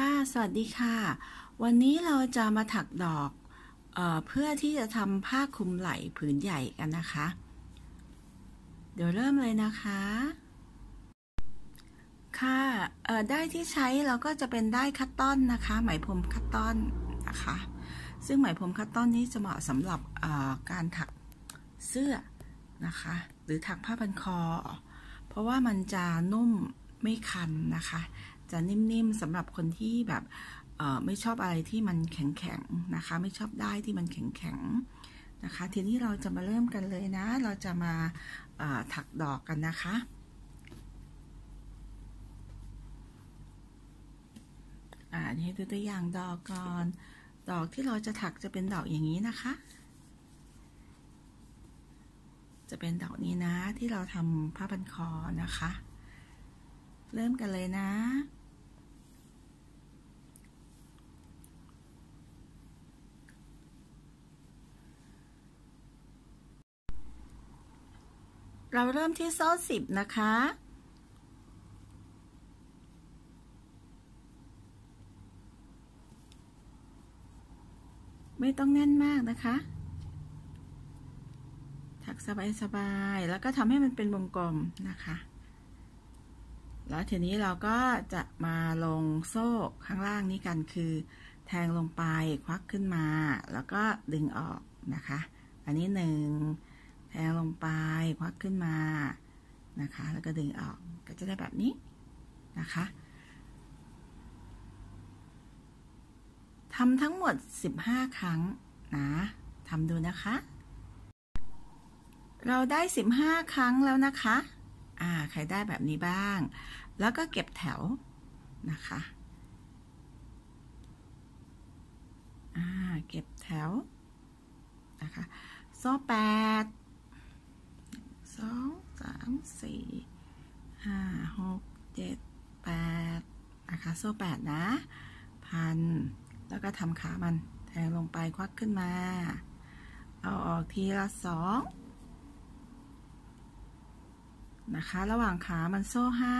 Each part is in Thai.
ค่ะ สวัสดีค่ะ วันนี้เราจะมาถักดอกเออเพื่อที่จะทำผ้าคลุมไหล่ผืนใหญ่กันนะคะ เดี๋ยวเริ่มเลยนะคะ ค่ะเออได้ที่ใช้เราก็จะเป็นได้คัตตอนนะคะ ไหมพรมคัตตอนนะคะ ซึ่งไหมพรมคัตตอนนี้จะเหมาะสำหรับการถักเสื้อนะคะ หรือถักผ้าพันคอ เพราะว่ามันจะนุ่มไม่คันนะคะ จะนิ่มๆสำหรับคนที่แบบไม่ชอบอะไรที่มันแข็งๆนะคะ ไม่ชอบได้ที่มันแข็งๆนะคะ ทีนี้เราจะมาเริ่มกันเลยนะ เราจะมาถักดอกกันนะคะอ่านี่ดูตัวอย่างดอกก่อน ดอกที่เราจะถักจะเป็นดอกอย่างนี้นะคะ จะเป็นดอกนี้นะที่เราทำผ้าพันคอนะคะ เริ่มกันเลยนะ เราเริ่มที่โซ่สิบนะคะ ไม่ต้องแน่นมากนะคะ ถักสบายๆ แล้วก็ทำให้มันเป็นวงกลมนะคะ แล้วทีนี้เราก็จะมาลงโซ่ข้างล่างนี้กันคือ แทงลงไปควักขึ้นมา แล้วก็ดึงออกนะคะ อันนี้หนึ่ง แทงลงไปควักขึ้นมานะคะ แล้วก็ดึงออกก็จะได้แบบนี้นะคะทำทั้งหมด 15 ครั้งนะทำดูนะคะ เราได้ 15 ครั้งแล้วนะคะ อ่า ใครได้แบบนี้บ้าง แล้วก็เก็บแถวนะคะ อ่า เก็บแถวนะคะ โซ่แปด สองสามสี่ห้าหกเจ็ดแปดนะคะโซ่แปดนะ พัน แล้วก็ทำขามันแทงลงไปควักขึ้นมา เอาออกทีละสองนะคะ ระหว่างขามันโซ่ห้า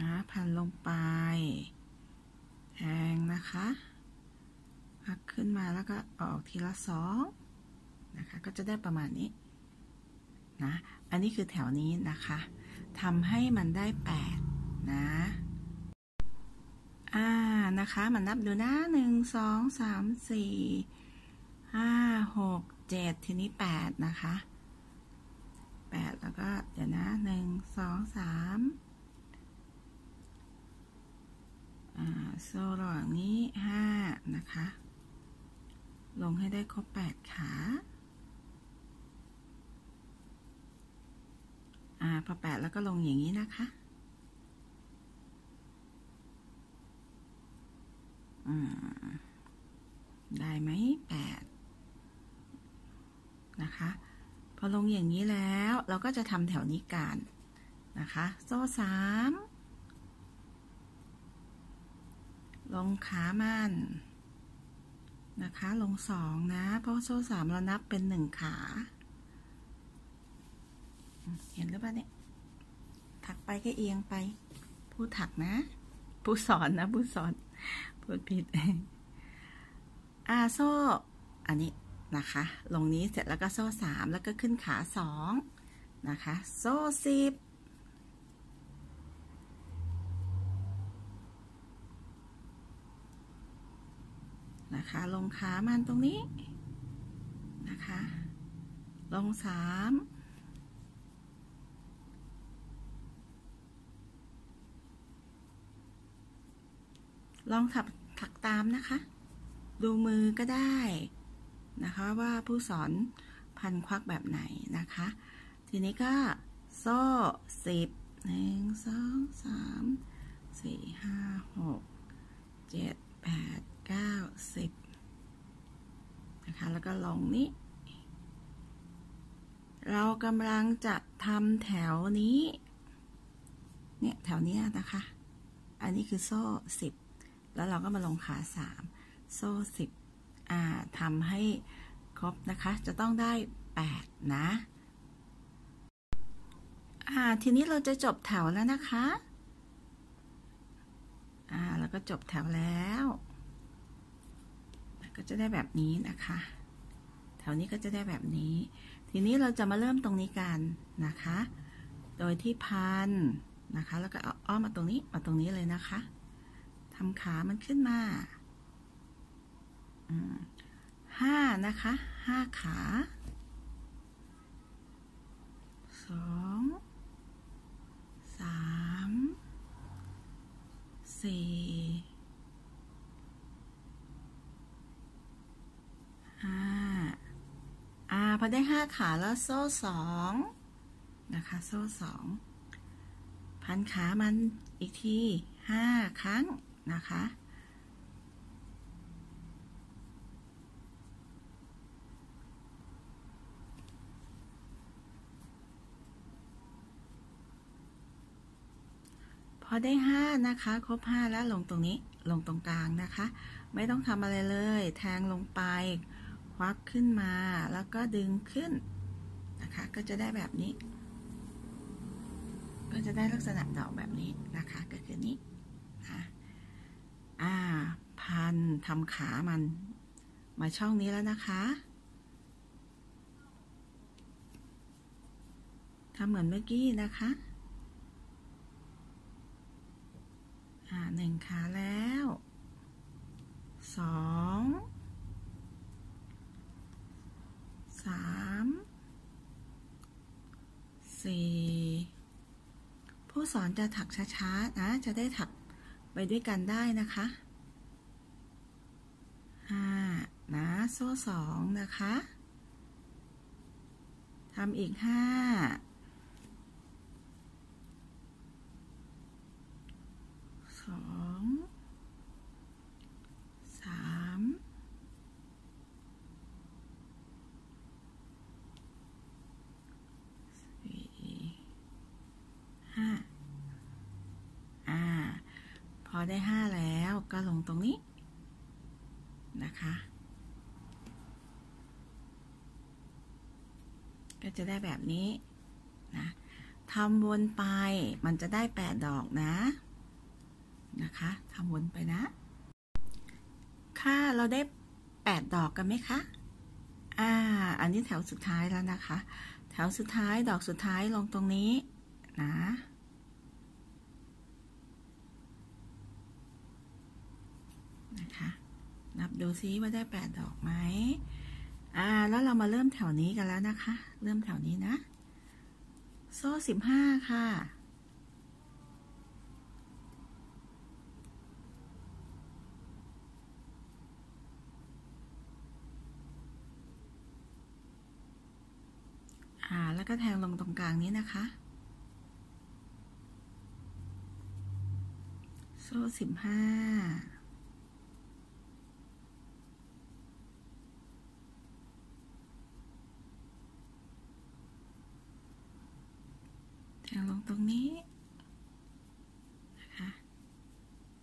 นะพันลงไป แทงนะคะพักขึ้นมาแล้วก็ออกทีละสอง นะคะ ก็จะได้ประมาณนี้นะ อันนี้คือแถวนี้นะคะทำให้มันได้ 8 นะอ่านะคะ มันนับดูนะหนึ่งสองสามสี่ห้าหกเจ็ดทีนี้แปดนะคะแปดแล้วก็เดี๋ยวนะหนึ่งสองสามอ่าโซ่ระหว่างนี้ห้านะคะ ลงให้ได้ครบแปดขา อ่าพอแปดแล้วก็ลงอย่างนี้นะคะ อืม ได้ไหมแปดนะคะ พอลงอย่างนี้แล้วเราก็จะทำแถวนี้กันนะคะ โซ่สามลงขามันนะคะ ลงสองนะ เพราะโซ่สามเรานับเป็นหนึ่งขา เห็นหรือเปล่าเนี่ย ถักไปก็เอียงไป ผู้ถักนะ ผู้สอนนะผู้สอนพูดผิดอาโซ่ อันนี้นะคะ ลงนี้เสร็จแล้วก็โซ่สามแล้วก็ขึ้นขาสองนะคะ โซ่สิบนะคะ ลงขามันตรงนี้นะคะ ลงสาม ลองถักถักตามนะคะ ดูมือก็ได้นะคะว่าผู้สอนพันควักแบบไหนนะคะ ทีนี้ก็โซ่สิบหนึ่งสองสามสี่ห้าหกเจ็ดแปดเก้าสิบนะคะแล้วก็ลงนี้ เรากำลังจะทำแถวนี้ เนี่ย แถวนี้นะคะ อันนี้คือโซ่สิบ แล้วเราก็มาลงขาสามโซ่สิบอ่าทำให้ครบนะคะ จะต้องได้แปดนะอ่าทีนี้เราจะจบแถวแล้วนะคะอ่าแล้วก็จบแถวแล้วก็จะได้แบบนี้นะคะ แถวนี้ก็จะได้แบบนี้ ทีนี้เราจะมาเริ่มตรงนี้กันนะคะ โดยที่พันนะคะ แล้วก็เอาอ้อมมาตรงนี้มาตรงนี้เลยนะคะ ทำขามันขึ้นมาห้านะคะห้าขาสองสามสี่ห้าอ่าพอได้ห้าขาแล้วโซ่สองนะคะ โซ่สองพันขามันอีกทีห้าครั้ง นะคะ พอได้ห้านะคะ ครบห้าแล้วลงตรงนี้ลงตรงกลางนะคะ ไม่ต้องทำอะไรเลย แทงลงไป ควักขึ้นมาแล้วก็ดึงขึ้นนะคะ ก็จะได้แบบนี้ ก็จะได้ลักษณะดอกแบบนี้นะคะก็คือนี้ อ่า พันทำขามัน มาช่องนี้แล้วนะคะทำเหมือนเมื่อกี้นะคะ อ่าหนึ่งขาแล้วสองสามสี่ผู้สอนจะถักช้าๆนะ จะได้ถัก ไปด้วยกันได้นะคะห้านะโซ่สองนะคะทำอีกห้า สอง สาม สี่ ห้า อ่า พ อได้ห้าแล้วก็ลงตรงนี้นะคะ ก็จะได้แบบนี้นะทำวนไปมันจะได้แปดดอกนะนะคะทำวนไปนะ ค่ะเราได้แปดดอกกันไหมคะอ่าอันนี้แถวสุดท้ายแล้วนะคะ แถวสุดท้ายดอกสุดท้ายลงตรงนี้นะ นะคะ นับดูซิว่าได้แปดดอกไหมอ่า แล้วเรามาเริ่มแถวนี้กันแล้วนะคะ เริ่มแถวนี้นะ โซ่สิบห้าค่ะ อ่า แล้วก็แทงลงตรงกลางนี้นะคะ โซ่สิบห้า งตรงนี้นะคะ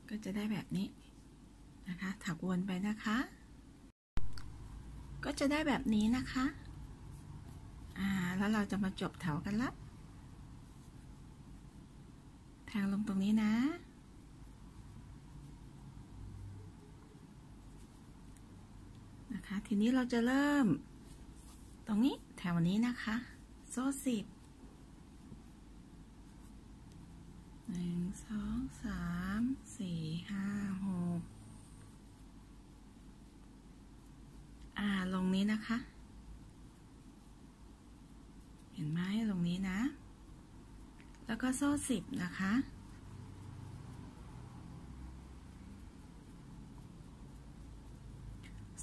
ก็จะได้แบบนี้นะคะ ถักวนไปนะคะ ก็จะได้แบบนี้นะคะ อ่า แล้วเราจะมาจบแถวกันละแทงลงตรงนี้นะนะคะ ทีนี้เราจะเริ่ม ตรงนี้แถวนี้นะคะ โซ่สิบ หนึ่งสองสามสี่ห้าหกอ่าลงนี้นะคะ เห็นไหมลงนี้นะ แล้วก็โซ่สิบนะคะ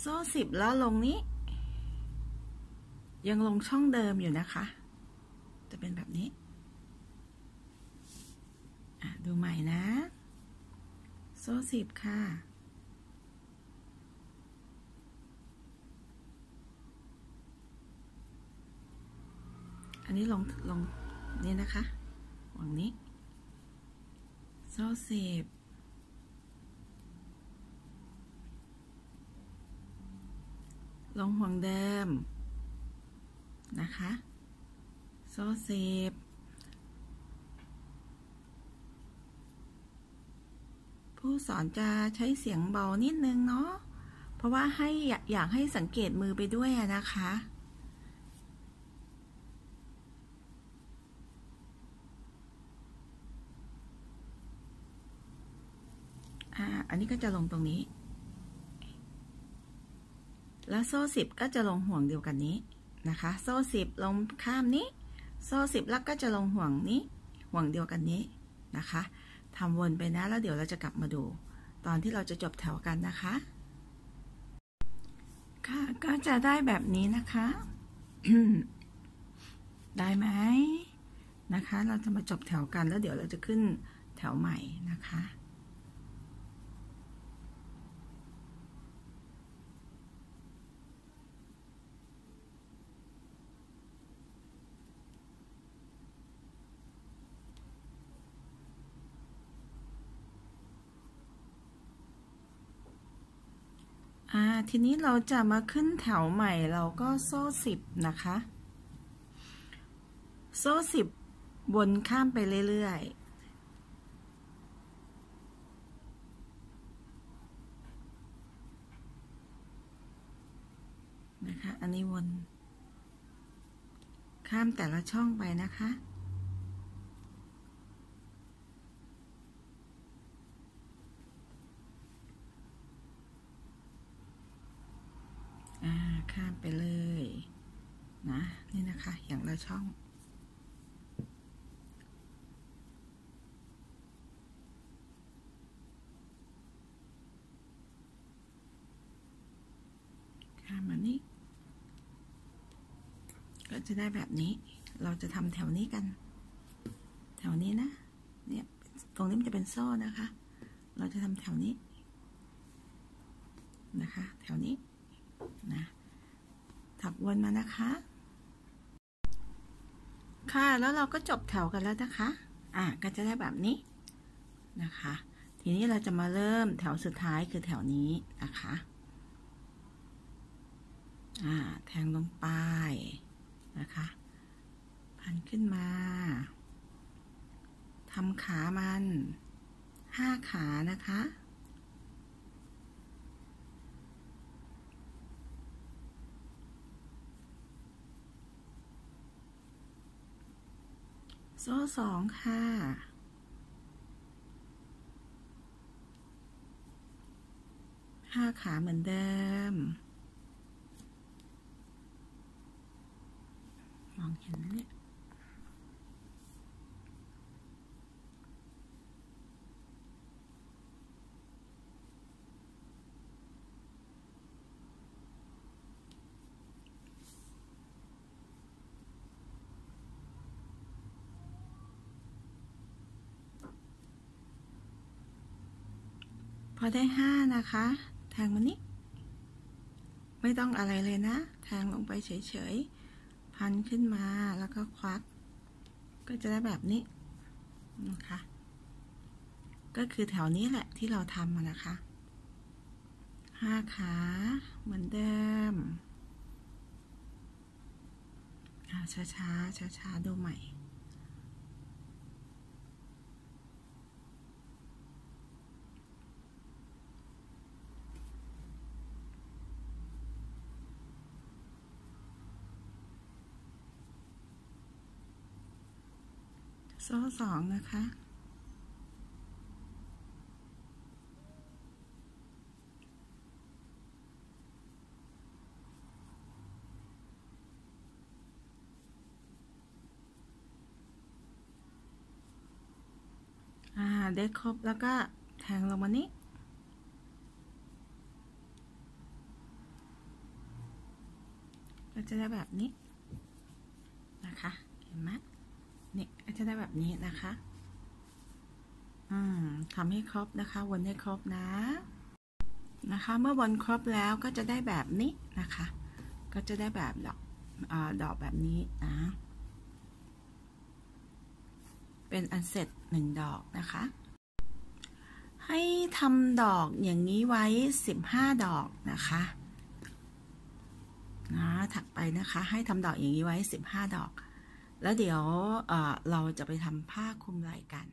โซ่สิบแล้วลงนี้ ยังลงช่องเดิมอยู่นะคะ จะเป็นแบบนี้ ดูใหม่นะ โซ่สิบค่ะ อันนี้ลงลงนี่นะคะหวางนี้ โซ่สิบลงห่วงเดิมนะคะ โซ่สิบ สอนจะใช้เสียงเบานิดนึงเนาะ เพราะว่าให้อยากให้สังเกตมือไปด้วยนะคะ อ่า อันนี้ก็จะลงตรงนี้ แล้วโซ่สิบก็จะลงห่วงเดียวกันนี้นะคะ โซ่สิบลงข้ามนี้ โซ่สิบแล้วก็จะลงห่วงนี้ ห่วงเดียวกันนี้นะคะ ทำวนไปนะ แล้วเดี๋ยวเราจะกลับมาดู ตอนที่เราจะจบแถวกันนะคะ ค่ะ ก็จะได้แบบนี้นะคะ ได้ไหมนะคะ เราจะมาจบแถวกันแล้วเดี๋ยวเราจะขึ้นแถวใหม่นะคะอ่า ทีนี้เราจะมาขึ้นแถวใหม่เราก็โซ่สิบนะคะ โซ่สิบวนข้ามไปเรื่อยๆ นะคะ อันนี้วน ข้ามแต่ละช่องไปนะคะข้ามไปเลยนะ นี่นะคะ อย่างละ ช่องข้ามมานี้ ก็จะได้แบบนี้ เราจะทำแถวนี้กัน แถวนี้นะ เนี่ย ตรงนี้มันจะเป็นโซ่นะคะ เราจะทำแถวนี้ นะคะ แถวนี้ นะถักวนมานะคะ ค่ะ แล้วเราก็จบแถวกันแล้วนะคะ อะก็จะได้แบบนี้นะคะ ทีนี้เราจะมาเริ่มแถวสุดท้ายคือแถวนี้นะคะ อ่า แทงลงไปนะคะ พันขึ้นมาทำขามันห้าขานะคะ โซ่สองค่ะ ห้าขาเหมือนเดิม มองเห็นเนี่ย อได้ห้านะคะ แทงมานี้ไม่ต้องอะไรเลยนะ แทงลงไปเฉยๆ พันขึ้นมาแล้วก็ควัก ก็จะได้แบบนี้นะคะ ก็คือแถวนี้แหละที่เราทำนะคะห้าขาเหมือนเดิมช้าช้าช้าช้าดูใหม่ โซ่สองนะคะ อ่า ได้ครบแล้วก็แทงลงมานี้ก็จะได้แบบนี้ นะคะ เห็นไหม นี่ก็จะได้แบบนี้นะคะ อืมทำให้ครบนะคะ วนให้ครบนะ นะคะ เมื่อวนครบแล้วก็จะได้แบบนี้นะคะ ก็จะได้แบบดอกอดอกแบบนี้นะ เป็นอันเสร็จหนึ่งดอกนะคะ ให้ทำดอกอย่างนี้ไว้สิบห้าดอกนะคะนะถักไปนะคะ ให้ทำดอกอย่างนี้ไว้สิบห้าดอก แล้วเดี๋ยวเราจะไปทำผ้าคลุมไหล่กัน